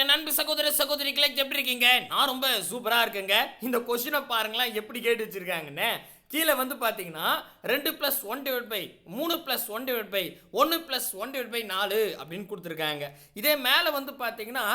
என் அன்பு சகோதர சகோதரிகளை எப்படி இருக்கீங்க? நான் ரொம்ப சூப்பராக இருக்கேங்க. இந்த கொஸ்டினை பாருங்களேன் எப்படி கேட்டு வச்சிருக்காங்கன்னு. கீழே வந்து பார்த்தீங்கன்னா ரெண்டு ப்ளஸ் ஒன் டிவைட் பை மூணு ப்ளஸ் ஒன் டிவைட் பை ஒன்று ப்ளஸ் ஒன் டிவைட் பை நாலு அப்படின்னு கொடுத்துருக்காங்க. இதே மேலே வந்து பார்த்தீங்கன்னா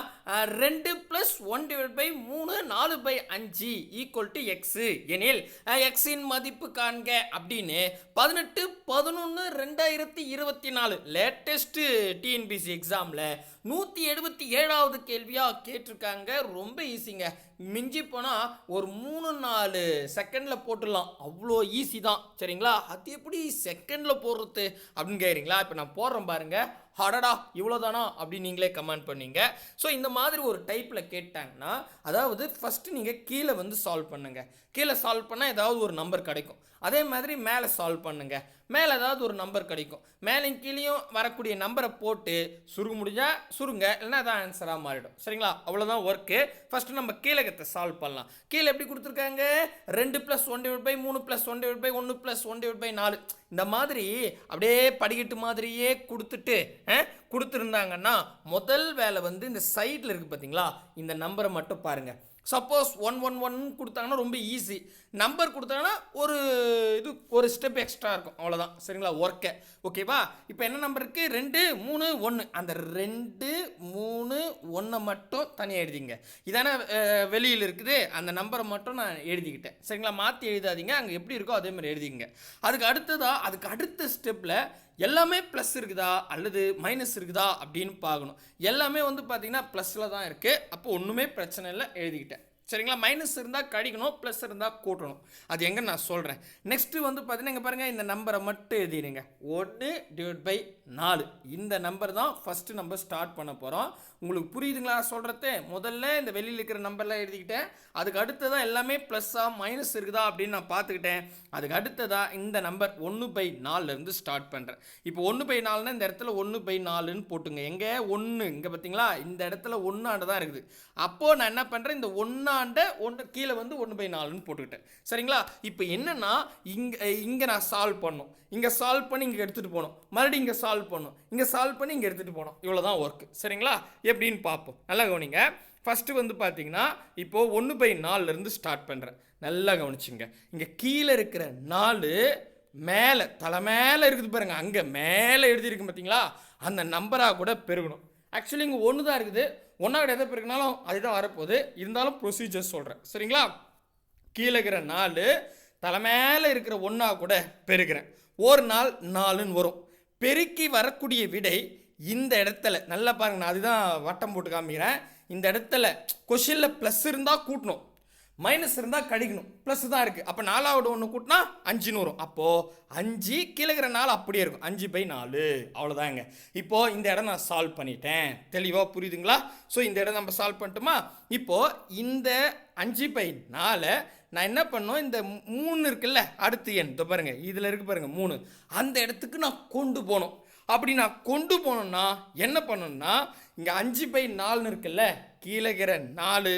ரெண்டு ப்ளஸ் ஒன் டிவைட் பை மூணு நாலு பை அஞ்சு ஈக்குவல் டு எக்ஸு எனில் எக்ஸின் மதிப்பு காண்க அப்படின்னு பதினெட்டு பதினொன்று ரெண்டாயிரத்தி இருபத்தி நாலு லேட்டஸ்ட்டு டிஎன்பிசி எக்ஸாமில் நூற்றி எழுபத்தி ஏழாவது கேள்வியாக கேட்டிருக்காங்க. ரொம்ப ஈஸிங்க மிஞ்சி போனால் ஒரு மூணு நாலு செகண்டில் போட்டுடலாம். அவ்வளோ ஈஸி தான். சரிங்களா? அது எப்படி செகண்டில் போடுறது அப்படின்னு கேட்குறீங்களா இப்போ நான் போடுறேன் பாருங்கள் அடடா இவ்வளோதானா அப்படின்னு நீங்களே கமெண்ட் பண்ணீங்க. ஸோ இந்த மாதிரி ஒரு டைப்பில் கேட்டாங்கன்னா அதாவது ஃபஸ்ட்டு நீங்கள் கீழே வந்து சால்வ் பண்ணுங்கள் கீழே சால்வ் பண்ணால் ஏதாவது ஒரு நம்பர் கிடைக்கும். அதே மாதிரி மேலே சால்வ் பண்ணுங்கள் மேலே ஏதாவது ஒரு நம்பர் கிடைக்கும். மேலேயும் கீழேயும் வரக்கூடிய நம்பரை போட்டு சுருங்க முடிஞ்சால் சுருங்க இல்லைன்னா அதான் ஆன்சராக மாறிடும். சரிங்களா? அவ்வளோதான் ஒர்க்கு ஃபஸ்ட்டு நம்ம கீழகத்தை சால்வ் பண்ணலாம். கீழே எப்படி கொடுத்துருக்காங்க? ரெண்டு ப்ளஸ் ஒன் டிவைட் பை மூணு ப்ளஸ் ஒன் டிவைட் பை ஒன்று ப்ளஸ் ஒன் டிவைட் பை நாலு. இந்த மாதிரி அப்படியே படிக்கட்டு மாதிரியே கொடுத்துட்டு கொடுத்துருந்தாங்கன்னா முதல் வேலை வந்து இந்த சைடில் இருக்குது பார்த்தீங்களா இந்த நம்பரை மட்டும் பாருங்கள் சப்போஸ் ஒன் ஒன் ஒன் கொடுத்தாங்கன்னா ரொம்ப ஈஸி நம்பர் கொடுத்தாங்கன்னா ஒரு இது ஒரு ஸ்டெப் எக்ஸ்ட்ரா இருக்கும். அவ்வளோதான் சரிங்களா? ஒர்க்கை ஓகேவா இப்போ என்ன நம்பர் இருக்குது ரெண்டு மூணு ஒன்று அந்த ரெண்டு மூணு ஒன்றை மட்டும் தனியாக எழுதிங்க. இதானே வெளியில் இருக்குது. அந்த நம்பரை மட்டும் நான் எழுதிக்கிட்டேன். சரிங்களா? மாற்றி எழுதாதீங்க. அங்கே எப்படி இருக்கோ அதே மாதிரி எழுதிங்க அதுக்கு அடுத்ததாக அதுக்கு அடுத்த ஸ்டெப்பில் எல்லாமே ப்ளஸ் இருக்குதா? அல்லது மைனஸ் இருக்குதா? அப்படின்னு பார்க்கணும். எல்லாமே வந்து பார்த்திங்கன்னா ப்ளஸில் தான் இருக்குது அப்போ ஒன்றுமே பிரச்சனை இல்லை. எழுதிக்கிட்டேன். சரிங்களா? மைனஸ் இருந்தால் கழிக்கணும் ப்ளஸ் இருந்தால் கூட்டணும். அது எங்கே நான் சொல்கிறேன் நெக்ஸ்ட்டு வந்து பார்த்தீங்கன்னா இங்கே பாருங்கள் இந்த நம்பரை மட்டும் எழுதிடுங்க. ஒன்று டிவைட் பை நாலு. இந்த நம்பர் தான் ஃபஸ்ட்டு நம்ம ஸ்டார்ட் பண்ண போகிறோம் உங்களுக்கு புரியுதுங்களா? சொல்கிறது முதல்ல இந்த வெளியில் இருக்கிற நம்பர்லாம் எழுதிக்கிட்டேன். அதுக்கு அடுத்ததாக எல்லாமே ப்ளஸ்ஸாக மைனஸ் இருக்குதா அப்படின்னு நான் பார்த்துக்கிட்டேன் அதுக்கு அடுத்ததாக இந்த நம்பர் ஒன்று பை நாலுலேருந்து ஸ்டார்ட் பண்ணுறேன் இப்போ ஒன்று பை நாலுனா இந்த இடத்துல ஒன்று பை நாலுன்னு போட்டுங்க. எங்கே? ஒன்று இங்கே பார்த்தீங்களா இந்த இடத்துல ஒன்றாண்டு தான் இருக்குது. அப்போது நான் என்ன பண்ணுறேன் இந்த ஒன்றா ஆண்ட ஒன்று கீழே வந்து ஒன்று பை நாலுன்னு போட்டுக்கிட்டேன். சரிங்களா? இப்போ என்னென்னா இங்கே இங்கே நான் சால்வ் பண்ணணும். இங்கே சால்வ் பண்ணி இங்கே எடுத்துகிட்டு போகணும். மறுபடியும் இங்கே சால்வ் பண்ணணும். இங்கே சால்வ் பண்ணி இங்கே எடுத்துகிட்டு போகணும். இவ்வளோ தான் ஒர்க்கு சரிங்களா? எப்படின்னு பார்ப்போம். நல்லா கவனிங்க. ஃபஸ்ட்டு வந்து பார்த்தீங்கன்னா இப்போது ஒன்று பை நாலுலேருந்து ஸ்டார்ட் பண்ணுறேன் நல்லா கவனிச்சுங்க. இங்கே கீழே இருக்கிற நாலு மேலே தலை மேலே இருக்குது பாருங்க. அங்கே மேலே எழுதியிருக்கு பார்த்தீங்களா அந்த நம்பராக கூட பெருகணும். ஆக்சுவலி இங்கே ஒன்று தான் இருக்குது. ஒன்றா கிடையாது. எதை இருக்கனாலும் அதுதான் வரப்போகுது. இருந்தாலும் ப்ரொசீஜர் சொல்கிறேன் சரிங்களா? கீழே இருக்கிற நாலு தலை மேலே இருக்கிற ஒன்றா கூட பெருக்கிறேன். ஒரு நாள் நாலுன்னு வரும். பெருக்கி வரக்கூடிய விடை இந்த இடத்துல நல்லா பாருங்க நான் அதுதான் வட்டம் போட்டு காமிக்கிறேன். இந்த இடத்துல கொஷினில் ப்ளஸ் இருந்தால் கூட்டணும். மைனஸ் இருந்தால் கழிக்கணும் ப்ளஸ் தான் இருக்குது அப்போ நாலாவது ஒன்று கூட்டினா அஞ்சுன்னு வரும் அப்போது அஞ்சு கீழே நாள் அப்படியே இருக்கும். அஞ்சு பை நாலு. அவ்வளோதாங்க இப்போது இந்த இடம் நான் சால்வ் பண்ணிட்டேன். தெளிவாக புரியுதுங்களா? ஸோ இந்த இடம் நம்ம சால்வ் பண்ணிட்டோமா? இப்போது இந்த அஞ்சு பை நாலை நான் என்ன பண்ணோம்? இந்த மூணு இருக்குல்ல அடுத்து எண். இதோ பாருங்கள் இதில் இருக்கு பாருங்கள் மூணு. அந்த இடத்துக்கு நான் கொண்டு போகணும் அப்படி நான் கொண்டு போனோம்னா என்ன பண்ணணும்னா இங்கே அஞ்சு பை நாலுன்னு இருக்குல்ல கீழே நாலு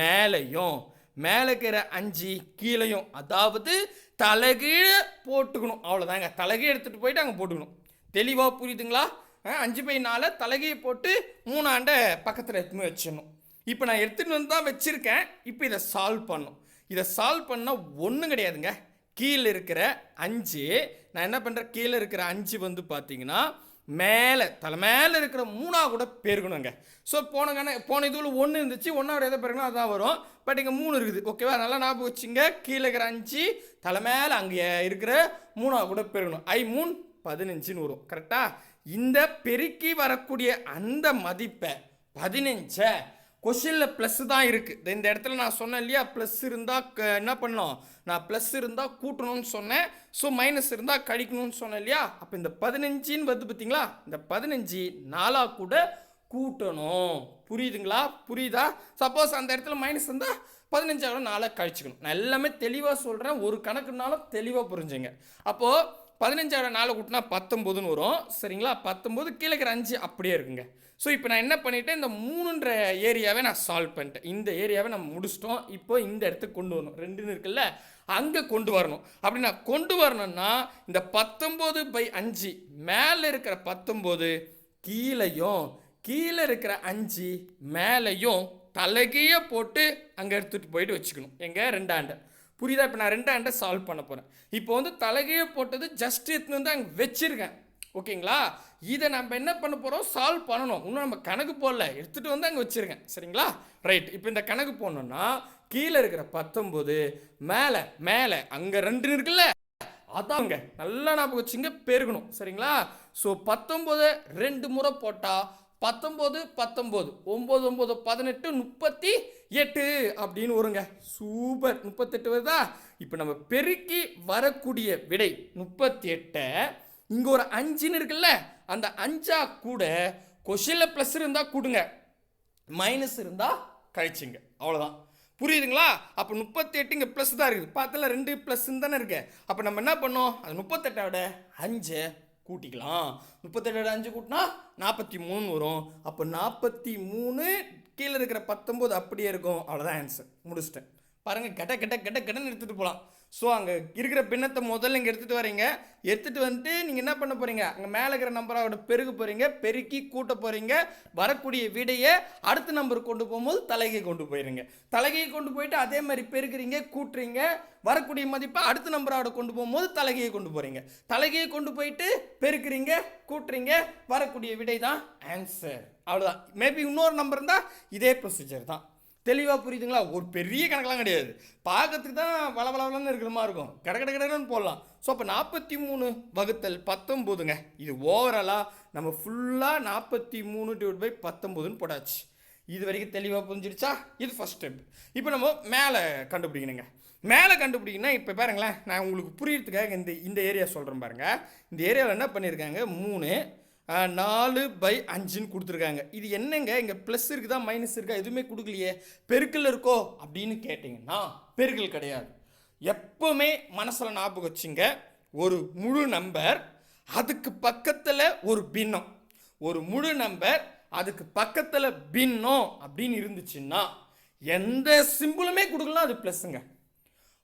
மேலேயும் மேலே இருக்கிற அஞ்சு கீழையும் அதாவது தலைகீழே போட்டுக்கணும். அவ்வளோதாங்க தலைகீழ எடுத்துகிட்டு போயிட்டு அங்கே போட்டுக்கணும். தெளிவாக புரியுதுங்களா? அஞ்சு பை நாலை தலைகையை போட்டு மூணாண்டை பக்கத்தில் எடுத்துன்னு வச்சிடணும். இப்போ நான் எடுத்துகிட்டு வந்து தான் வச்சுருக்கேன். இப்போ இதை சால்வ் பண்ணும் இதை சால்வ் பண்ணால் ஒன்றும் கிடையாதுங்க. கீழே இருக்கிற அஞ்சு நான் என்ன பண்ணுறேன் கீழே இருக்கிற அஞ்சு வந்து பார்த்தீங்கன்னா மேலே தலை மேலே இருக்கிற மூணாக கூட பெருகணுங்க. ஸோ போன கணக்கு போன இதுவில் ஒன்று இருந்துச்சு ஒன்றாவது எதை பெருகணும் அதுதான் வரும். பட் இங்கே மூணு இருக்குது. ஓகேவா நல்லா ஞாபகம் வச்சுங்க. கீழே இருக்கிற அஞ்சு தலை மேலே அங்கே இருக்கிற மூணாக கூட பெருகணும். ஐ மூணு பதினஞ்சுன்னு வரும். கரெக்டாக இந்த பெருக்கி வரக்கூடிய அந்த மதிப்பை பதினஞ்சை கொஷினில் ப்ளஸ் தான் இருக்குது இந்த இடத்துல நான் சொன்னேன் இல்லையா? ப்ளஸ் இருந்தால் என்ன பண்ணணும் நான் ப்ளஸ் இருந்தால் கூட்டணும்னு சொன்னேன். ஸோ மைனஸ் இருந்தால் கழிக்கணும்னு சொன்னேன் இல்லையா? அப்போ இந்த பதினஞ்சின்னு வருது பார்த்தீங்களா இந்த பதினஞ்சு நாலாக கூட கூட்டணும். புரியுதுங்களா? புரியுதா? சப்போஸ் அந்த இடத்துல மைனஸ் இருந்தால் பதினஞ்சாயிரம் நாளாக கழிச்சுக்கணும். நான் எல்லாமே தெளிவாக சொல்கிறேன் ஒரு கணக்குனாலும் தெளிவாக புரிஞ்சுங்க. அப்போது பதினஞ்சாயிரம் நாலு கூட்டினா பத்தொம்போதுன்னு வரும். சரிங்களா? பத்தொம்போது கீழே இருக்கிற அஞ்சு அப்படியே இருக்குங்க. ஸோ இப்போ நான் என்ன பண்ணிட்டேன்? இந்த மூணுன்ற ஏரியாவை நான் சால்வ் பண்ணிட்டேன். இந்த ஏரியாவை நம்ம முடிச்சிட்டோம். இப்போ இந்த இடத்துக்கு கொண்டு வரணும். ரெண்டுன்னு இருக்குல்ல? அங்கே கொண்டு வரணும். அப்படி நான் கொண்டு வரணும்னா இந்த பத்தொம்போது பை அஞ்சு மேலே இருக்கிற பத்தொம்போது கீழையும் கீழே இருக்கிற அஞ்சு மேலேயும் தலைகையே போட்டு அங்கே எடுத்துகிட்டு போயிட்டு வச்சுக்கணும். எங்கள் ரெண்டாண்டை புரியுதா? இப்போ நான் ரெண்டாண்டை சால்வ் பண்ண போகிறேன் இப்போ வந்து தலைகீழே போட்டது ஜஸ்ட் எடுத்துன்னு வந்து அங்கே வச்சிருக்கேன். ஓகேங்களா? இதை நம்ம என்ன பண்ண போகிறோம் சால்வ் பண்ணணும். இன்னும் நம்ம கணக்கு போடல. எடுத்துகிட்டு வந்து அங்கே வச்சுருக்கேன். சரிங்களா? ரைட் இப்போ இந்த கணக்கு போடணும்னா கீழே இருக்கிற பத்தொம்போது மேலே மேலே அங்கே ரெண்டு இருக்குல்ல? அதாங்க நல்லா ஞாபகம் வச்சுங்க. பெருகணும். சரிங்களா? ஸோ பத்தொம்போது ரெண்டு முறை போட்டால் பத்தொம்போது பத்தொம்போது ஒம்பது ஒம்பது பதினெட்டு முப்பத்தி எட்டு அப்படின்னு வருங்க. சூப்பர். முப்பத்தெட்டு வருதா? இப்போ நம்ம பெருக்கி வரக்கூடிய விடை முப்பத்தி எட்டை இங்கே ஒரு அஞ்சுன்னு இருக்குல்ல? அந்த அஞ்சா கூட கொஷினில் ப்ளஸ் இருந்தால் கொடுங்க. மைனஸ் இருந்தால் கழிச்சுங்க. அவ்வளோதான் புரியுதுங்களா? அப்போ முப்பத்தி எட்டு இங்கே ப்ளஸ் தான் இருக்குது. பார்த்தல ரெண்டு ப்ளஸ் தானே இருக்கு. அப்போ நம்ம என்ன பண்ணோம்? அது முப்பத்தெட்டை விட அஞ்சை கூட்டிக்கலாம். முப்பத்தெட்டோட அஞ்சு கூட்டினா நாற்பத்தி மூணு வரும். அப்போ நாற்பத்தி மூணு கீழே இருக்கிற பத்தொம்போது அப்படியே இருக்கும். அவ்வளோதான் ஆன்சர் முடிச்சிட்டேன். பாருங்கள் கெட்ட கெட்ட கெட்ட கெட்டன்னு எடுத்துகிட்டு போகலாம் ஸோ அங்கே இருக்கிற பின்னத்தை முதல்ல இங்கே எடுத்துகிட்டு வரீங்க. எடுத்துகிட்டு வந்துட்டு நீங்கள் என்ன பண்ண போகிறீங்க அங்கே மேலே இருக்கிற நம்பரோட பெருக போகிறீங்க பெருக்கி கூட்ட போகிறீங்க வரக்கூடிய விடையை அடுத்த நம்பருக்கு கொண்டு போகும்போது தலைகை கொண்டு போயிருங்க. தலைகையை கொண்டு போயிட்டு அதே மாதிரி பெருக்கிறீங்க கூட்டுறீங்க. வரக்கூடிய மதிப்பை அடுத்த நம்பரோட கொண்டு போகும்போது தலைகையை கொண்டு போகிறீங்க தலைகையை கொண்டு போயிட்டு பெருக்கிறீங்க கூட்டுறீங்க. வரக்கூடிய விடை தான் ஆன்சர் அவ்வளோதான் மேபி இன்னொரு நம்பர் இருந்தால் இதே ப்ரொசீஜர் தான். தெளிவாக புரியுதுங்களா? ஒரு பெரிய கணக்கெலாம் கிடையாது. பார்க்கறதுக்கு தான் வளவளவலன்னு இருக்கிற மாதிரி இருக்கும். கட கட கடன்னு போடலாம். ஸோ அப்போ நாற்பத்தி மூணு வகுத்தல் பத்தொம்போதுங்க. இது ஓவராலாக நம்ம ஃபுல்லாக நாற்பத்தி மூணு டிவைட் பை பத்தொம்போதுன்னு போட்டாச்சு. இது வரைக்கும் தெளிவாக புரிஞ்சிருச்சா இது ஃபஸ்ட் ஸ்டெப் இப்போ நம்ம மேலே கண்டுபிடிக்கணுங்க. மேலே கண்டுபிடிக்கணும்னா இப்போ பாருங்களேன் நான் உங்களுக்கு புரியறதுக்காக இந்த இந்த ஏரியா சொல்கிறேன் பாருங்கள் இந்த ஏரியாவில் என்ன பண்ணியிருக்காங்க? மூணு நாலு பை அஞ்சுன்னு கொடுத்துருக்காங்க. இது என்னங்க? இங்கே ப்ளஸ் இருக்குதா மைனஸ் இருக்கா? எதுவுமே கொடுக்கலையே. பெருக்கல் இருக்கோ? அப்படின்னு கேட்டிங்கன்னா பெருக்கல் கிடையாது. எப்போவுமே மனசில் ஞாபகம் வச்சுங்க. ஒரு முழு நம்பர் அதுக்கு பக்கத்தில் ஒரு பின்னம். ஒரு முழு நம்பர் அதுக்கு பக்கத்தில் பின்னம் அப்படின்னு இருந்துச்சுன்னா எந்த சிம்பிளுமே கொடுக்கலாம் அது ப்ளஸ்ஸுங்க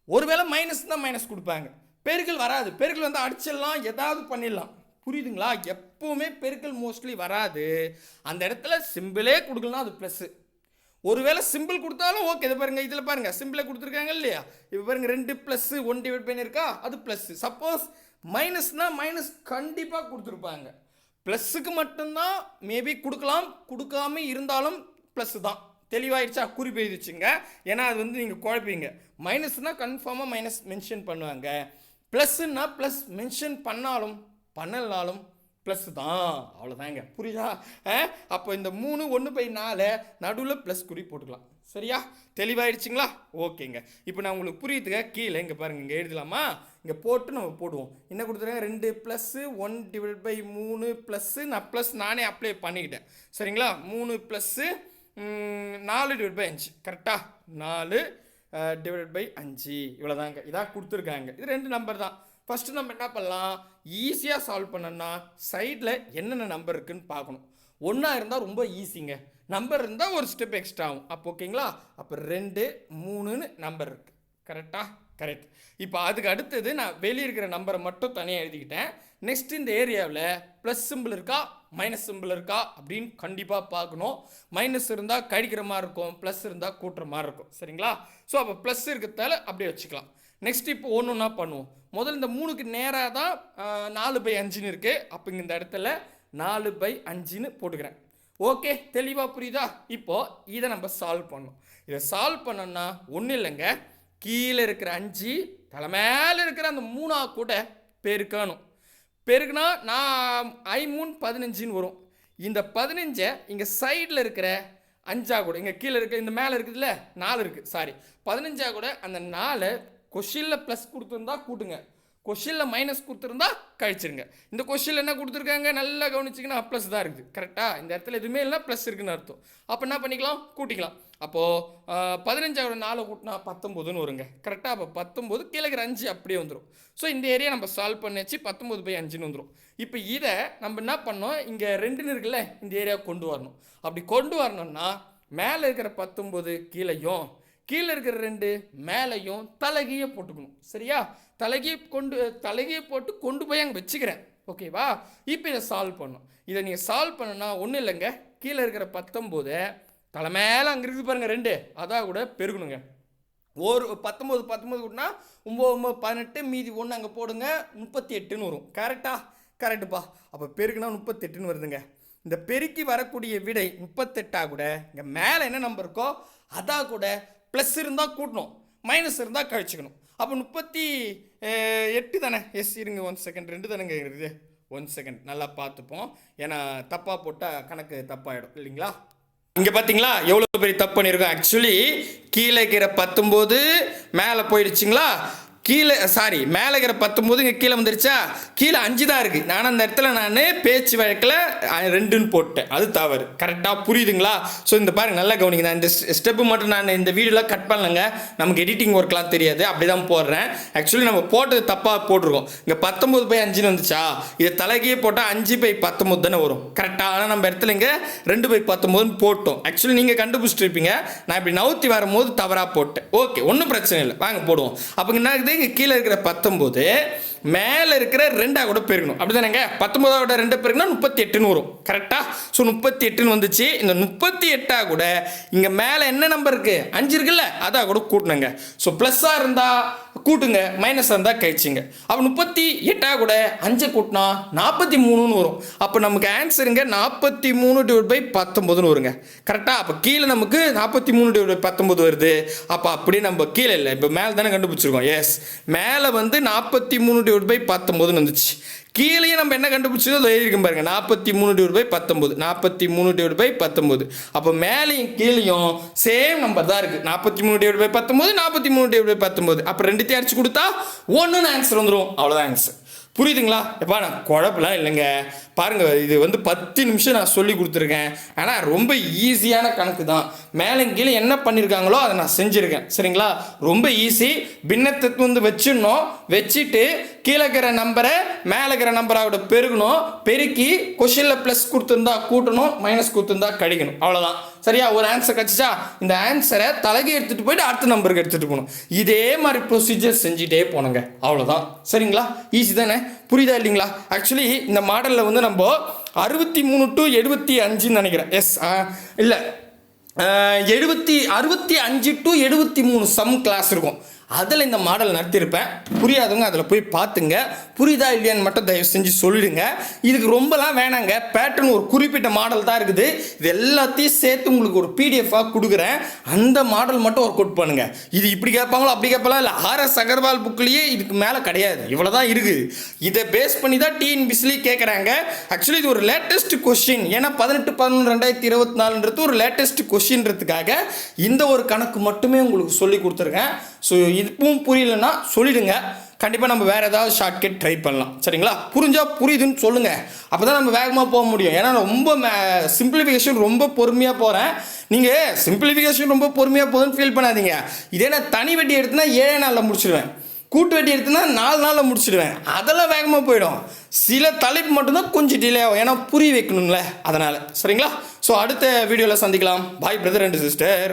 ஒருவேளை மைனஸ் தான் மைனஸ் கொடுப்பாங்க. பெருக்கல் வராது. பெருக்கல் வந்து அடிச்சிடலாம் ஏதாவது பண்ணிடலாம். புரியுதுங்களா? எப்போவுமே பெருக்கல் மோஸ்ட்லி வராது. அந்த இடத்துல சிம்பிளே கொடுக்கலாம் அது ப்ளஸ்ஸு ஒருவேளை சிம்பிள் கொடுத்தாலும் ஓகே இதை பாருங்கள் இதில் பாருங்கள் சிம்பிளே கொடுத்துருக்காங்க இல்லையா? இப்போ பாருங்கள் ரெண்டு ப்ளஸ்ஸு ஒன் டிவைட் பண்ணியிருக்கா? அது ப்ளஸ்ஸு சப்போஸ் மைனஸ்னால் மைனஸ் கண்டிப்பாக கொடுத்துருப்பாங்க. ப்ளஸ்ஸுக்கு மட்டும்தான் மேபி கொடுக்கலாம். கொடுக்காம இருந்தாலும் ப்ளஸ்ஸு தான். தெளிவாயிடுச்சா? குறிப்பு எழுதிச்சுங்க ஏன்னா அது வந்து நீங்கள் குழப்பீங்க. மைனஸ்னால் கன்ஃபார்மாக மைனஸ் மென்ஷன் பண்ணுவாங்க. ப்ளஸ்ஸுன்னா ப்ளஸ் மென்ஷன் பண்ணாலும் பண்ணலனாலும் ப்ளஸ் தான். அவ்வளோதாங்க புரியுதா? அப்போ இந்த மூணு ஒன்று பை நாலு நடுவில் ப்ளஸ் குறி போட்டுக்கலாம். சரியா? தெளிவாயிடுச்சிங்களா ஓகேங்க. இப்போ நான் உங்களுக்கு புரியுதுங்க கீழே இங்கே பாருங்க இங்கே எழுதலாமா? இங்கே போட்டு நம்ம போடுவோம். என்ன கொடுத்துருங்க ரெண்டு ப்ளஸ்ஸு ஒன் டிவைட் பை மூணு ப்ளஸ்ஸு நான் ப்ளஸ் நானே அப்ளை பண்ணிக்கிட்டேன். சரிங்களா? மூணு ப்ளஸ்ஸு நாலு டிவைட் பை அஞ்சு. கரெக்டாக நாலு டிவைட் பை அஞ்சு. இவ்வளோதாங்க இதான் கொடுத்துருக்காங்க. இது ரெண்டு நம்பர் தான். ஃபஸ்ட்டு நம்ம என்ன பண்ணலாம்? ஈஸியாக சால்வ் பண்ணேன்னா சைடில் என்னென்ன நம்பர் இருக்குன்னு பார்க்கணும். ஒன்றா இருந்தால் ரொம்ப ஈஸிங்க. நம்பர் இருந்தால் ஒரு ஸ்டெப் எக்ஸ்ட்ரா ஆகும். அப்போ ஓகேங்களா? அப்போ ரெண்டு மூணுன்னு நம்பர் இருக்குது கரெக்டாக கரெக்ட் இப்போ அதுக்கு அடுத்தது நான் வெளியே இருக்கிற நம்பரை மட்டும் தனியாக எழுதிக்கிட்டேன். நெக்ஸ்ட் இந்த ஏரியாவில் ப்ளஸ் சிம்பிள் இருக்கா? மைனஸ் சிம்பிள் இருக்கா? அப்படின்னு கண்டிப்பாக பார்க்கணும். மைனஸ் இருந்தால் கழிக்கிற மாதிரி இருக்கும். ப்ளஸ் இருந்தால் கூட்டுற மாதிரி இருக்கும். சரிங்களா? ஸோ அப்போ ப்ளஸ் இருக்கிறதால அப்படியே வச்சுக்கலாம். நெக்ஸ்ட் இப்போ ஒன்று ஒன்றா பண்ணுவோம். முதல்ல இந்த மூணுக்கு நேராக தான் நாலு பை அஞ்சுன்னு இருக்குது அப்போ இந்த இடத்துல நாலு பை அஞ்சுன்னு போட்டுக்கிறேன். ஓகே தெளிவாக புரியுதா? இப்போ இதை நம்ம சால்வ் பண்ணணும். இதை சால்வ் பண்ணோம்னா ஒன்றும் இல்லைங்க. கீழே இருக்கிற அஞ்சு தலை மேலே இருக்கிற அந்த மூணா கூட பெருக்கணும். பெருக்குனா நான் ஐ மூணு பதினஞ்சுன்னு வரும். இந்த பதினஞ்சை இங்கே சைடில் இருக்கிற அஞ்சா கூட இங்கே கீழே இருக்க இந்த மேலே இருக்குதுல்ல நாலு இருக்குது சாரி பதினஞ்சா கூட அந்த நாலு கொஷினில் ப்ளஸ் கொடுத்துருந்தா கூட்டுங்க. கொஷினில் மைனஸ் கொடுத்துருந்தா கழிச்சிருங்க. இந்த கொஷினில் என்ன கொடுத்துருக்காங்க? நல்லா கவனிச்சிங்கன்னா ப்ளஸ் தான் இருக்குது. கரெக்டாக இந்த இடத்துல எதுவுமே இல்லை ப்ளஸ் இருக்குன்னு அர்த்தம். அப்போ என்ன பண்ணிக்கலாம்? கூட்டிக்கலாம். அப்போது பதினஞ்சாவோட நாலு கூட்டினா பத்தொம்போதுன்னு வருங்க. கரெக்டாக அப்போ பத்தொம்போது கீழே இருக்கிற அஞ்சு அப்படியே வந்துடும் ஸோ இந்த ஏரியா நம்ம சால்வ் பண்ணியாச்சு. பத்தொம்போது பை அஞ்சுன்னு வந்துடும் இப்போ இதை நம்ம என்ன பண்ணோம்? இங்கே ரெண்டுன்னு இருக்குல்ல இந்த ஏரியாவை கொண்டு வரணும். அப்படி கொண்டு வரணும்னா மேலே இருக்கிற பத்தொம்போது கீழேயும் கீழே இருக்கிற ரெண்டு மேலையும் தலகையை போட்டுக்கணும். சரியா? தலகையை கொண்டு தலகையை போட்டு கொண்டு போய் அங்கே வச்சுக்கிறேன். ஓகேவா இப்போ இதை சால்வ் பண்ணும் இதை நீங்கள் சால்வ் பண்ணணும்னா ஒன்றும் இல்லைங்க. கீழே இருக்கிற பத்தொம்போது தலை மேலே அங்கே இருக்குது பாருங்கள் ரெண்டு. அதான் கூட பெருகணுங்க ஒரு பத்தொம்போது பத்தொம்போது கூடனா ஒம்பது ஒம்பது பதினெட்டு மீதி ஒன்று அங்கே போடுங்க. முப்பத்தி எட்டுன்னு வரும் கரெக்டா கரெக்டுப்பா அப்போ பெருக்குனா முப்பத்தெட்டுன்னு வருதுங்க. இந்த பெருக்கி வரக்கூடிய விடை முப்பத்தெட்டாக கூட இங்கே மேலே என்ன நம்பர் இருக்கோ அதான் கூட ப்ளஸ் இருந்தால் கூட்டணும் மைனஸ் இருந்தால் கழிச்சுக்கணும். அப்போ முப்பத்தி எட்டு தானே? எஸ் இருங்க ஒன் செகண்ட் ரெண்டு தானேங்க இருக்குது. ஒன் செகண்ட் நல்லா பார்த்துப்போம். ஏன்னா தப்பாக போட்டால் கணக்கு தப்பாயிடும் இல்லைங்களா? இங்கே பார்த்தீங்களா எவ்வளோ பெரிய தப்பு பண்ணியிருக்கோம். ஆக்சுவலி கீழே இருக்கிற பத்தொம்போது மேலே போயிடுச்சுங்களா? கீழே சாரி மேலே இருக்கிற பத்தொம்போது இங்கே கீழே வந்துருச்சா? கீழே அஞ்சு தான் இருக்குது நான் அந்த இடத்துல நான் பேச்சு வழக்கில் ரெண்டுன்னு போட்டேன். அது தவறு. கரெக்டாக புரியுதுங்களா? ஸோ இந்த பாருங்க நல்லா கவனிங்க. நான் இந்த ஸ்டெப்பு மட்டும் நான் இந்த வீடியோலாம் கட் பண்ணலங்க. நமக்கு எடிட்டிங் ஒர்க்லாம் தெரியாது. அப்படி தான் போடுறேன். ஆக்சுவலி நம்ம போட்டது தப்பாக போட்டிருக்கோம். இங்கே பத்தொம்போது பை அஞ்சுன்னு வந்துச்சா? இதை தலைக்கே போட்டால் அஞ்சு பை பத்தொம்போது தானே வரும். கரெக்டாக ஆனால் நம்ம இடத்துல இங்கே ரெண்டு பை பத்தொம்போதுன்னு போட்டோம். ஆக்சுவலி நீங்கள் கண்டுபிடிச்சிட்டு இருப்பீங்க. நான் இப்படி நவுத்தி வரும்போது தவறாக போட்டேன். ஓகே ஒன்றும் பிரச்சனை இல்லை. வாங்க போடுவோம். அப்போ என்ன ஆகுது? இங்கே கீழே இருக்கிற பத்தொம்போது மேலே இருக்கிற ரெண்டாக கூட பெருக்கணும் அப்படி தானேங்க பத்தொம்போதாவோட ரெண்டு பெருக்குனா முப்பத்தி எட்டுன்னு வரும். கரெக்டாக ஸோ முப்பத்தி எட்டுன்னு வந்துச்சு. இந்த முப்பத்தி எட்டா கூட இங்கே மேலே என்ன நம்பர் இருக்குது அஞ்சு இருக்குல்ல? அதாக கூட கூட்டணுங்க ஸோ ப்ளஸ்ஸாக இருந்தால் கூட்டுங்க மைனஸ் இருந்தால் கழிச்சிங்க. அப்போ முப்பத்தி எட்டா கூட அஞ்சு கூட்டினா நாற்பத்தி மூணுன்னு வரும். அப்போ நமக்கு ஆன்சருங்க நாற்பத்தி மூணு டிவைட் பை பத்தொம்போதுன்னு வருங்க. கரெக்டாக அப்போ கீழே நமக்கு நாற்பத்தி மூணு டிவைட் பை பத்தொம்போது வருது. அப்போ அப்படியே நம்ம கீழே இல்லை. இப்போ மேலே தானே கண்டுபிடிச்சிருக்கோம். எஸ் மேலே வந்து நாற்பத்தி மூணு டிவைட் பை பத்தொம்போதுன்னு வந்துச்சு. கீழே நம்ம என்ன கண்டுபிடிச்சதோ அதை எழுதிருக்கோம் பாருங்க. நாற்பத்தி மூணு டிவைட் பை பத்தொம்போது நாற்பத்தி மூணு டிவைட் பை பத்தொம்போது அப்போ மேலேயும் கீழேயும் சேம் நம்பர் தான் இருக்குது நாற்பத்தி மூணு டிவைட் பை பத்தொம்போது நாற்பத்தி மூணு டிவைட் பை பத்தொம்போது அப்போ ரெண்டுத்தையும் அடிச்சு கொடுத்தா ஒன்றுன்னு ஆன்சர் வந்துடும் அவ்வளோதான் ஆன்சர் புரியுதுங்களா? எப்பா நான் குழப்பலாம் இல்லைங்க. பாருங்கள் இது வந்து பத்து நிமிஷம் நான் சொல்லி கொடுத்துருக்கேன். ஆனால் ரொம்ப ஈஸியான கணக்கு தான். மேலே கீழே என்ன பண்ணியிருக்காங்களோ அதை நான் செஞ்சுருக்கேன். சரிங்களா? ரொம்ப ஈஸி பின்னத்தை வந்து வச்சிடணும். வச்சுட்டு கீழே இருக்கிற நம்பரை மேலே இருக்கிற நம்பரோட பெருகணும். பெருக்கி கொஷினில் ப்ளஸ் கொடுத்துருந்தா கூட்டணும் மைனஸ் கொடுத்துருந்தா கழிக்கணும். அவ்வளோதான் சரியா? ஒரு ஆன்சர் கிடச்சிச்சா? இந்த ஆன்சரை தலைக்கு எடுத்துகிட்டு போயிட்டு அடுத்த நம்பருக்கு எடுத்துகிட்டு போகணும். இதே மாதிரி ப்ரொசீஜர் செஞ்சுட்டே போனோங்க அவ்வளோதான் சரிங்களா? ஈஸி தானே? புரியுதா இல்லைங்களா? ஆக்சுவலி இந்த மாடலில் வந்து நம்ம அறுபத்தி மூணு டு எழுபத்தி அஞ்சுன்னு நினைக்கிறேன். எஸ் இல்லை எழுபத்தி அறுபத்தி அஞ்சு டு எழுபத்தி மூணு சம் கிளாஸ் இருக்கும். அதில் இந்த மாடல் நடத்தியிருப்பேன் புரியாதவங்க அதில் போய் பார்த்துங்க. புரியுதா இல்லையான்னு மட்டும் தயவு செஞ்சு சொல்லிடுங்க இதுக்கு ரொம்பலாம் வேணாங்க. பேட்டர்ன் ஒரு குறிப்பிட்ட மாடல் தான் இருக்குது. இது எல்லாத்தையும் சேர்த்து உங்களுக்கு ஒரு பிடிஎஃபாக கொடுக்குறேன். அந்த மாடல் மட்டும் ஒர்க் அவுட் பண்ணுங்க. இது இப்படி கேட்பாங்களோ அப்படி கேட்பாங்களா இல்லை ஆர்எஸ் அகர்வால் புக்லேயே இதுக்கு மேலே கிடையாது. இவ்வளோ தான் இருக்குது இதை பேஸ் பண்ணி தான் டிஎன்பிசிலேயே கேட்குறாங்க ஆக்சுவலி இது ஒரு லேட்டஸ்ட் கொஸ்டின் ஏன்னா பதினெட்டு பதினொன்று ரெண்டாயிரத்தி இருபத்தி நாலுன்றது ஒரு லேட்டஸ்ட் கொஸ்டின்றதுக்காக இந்த ஒரு கணக்கு மட்டுமே உங்களுக்கு சொல்லி கொடுத்துருக்கேன். ஸோ இதுவும் புரியலன்னா சொல்லிடுங்க. கண்டிப்பாக நம்ம வேறு ஏதாவது ஷார்ட்கட் ட்ரை பண்ணலாம். சரிங்களா? புரிஞ்சால் புரியுதுன்னு சொல்லுங்கள் அப்போ தான் நம்ம வேகமாக போக முடியும். ஏன்னா ரொம்ப ரொம்ப சிம்பிளிஃபிகேஷன் ரொம்ப பொறுமையாக போகிறேன் நீங்கள் சிம்பிளிஃபிகேஷன் ரொம்ப பொறுமையாக போகுதுன்னு ஃபீல் பண்ணாதீங்க. இதே நான் தனி வெட்டி எடுத்துனா ஏழே நாளில் முடிச்சிடுவேன். கூட்டு வெட்டி எடுத்துனா நாலு நாளில் முடிச்சிடுவேன். அதெல்லாம் வேகமாக போயிடும். சில தலைப்பு மட்டும்தான் கொஞ்சம் டிலே ஆகும். ஏன்னா புரிய வைக்கணும்ல. அதனால். சரிங்களா? ஸோ அடுத்த வீடியோவில் சந்திக்கலாம். பாய் பிரதர் அண்ட் சிஸ்டர்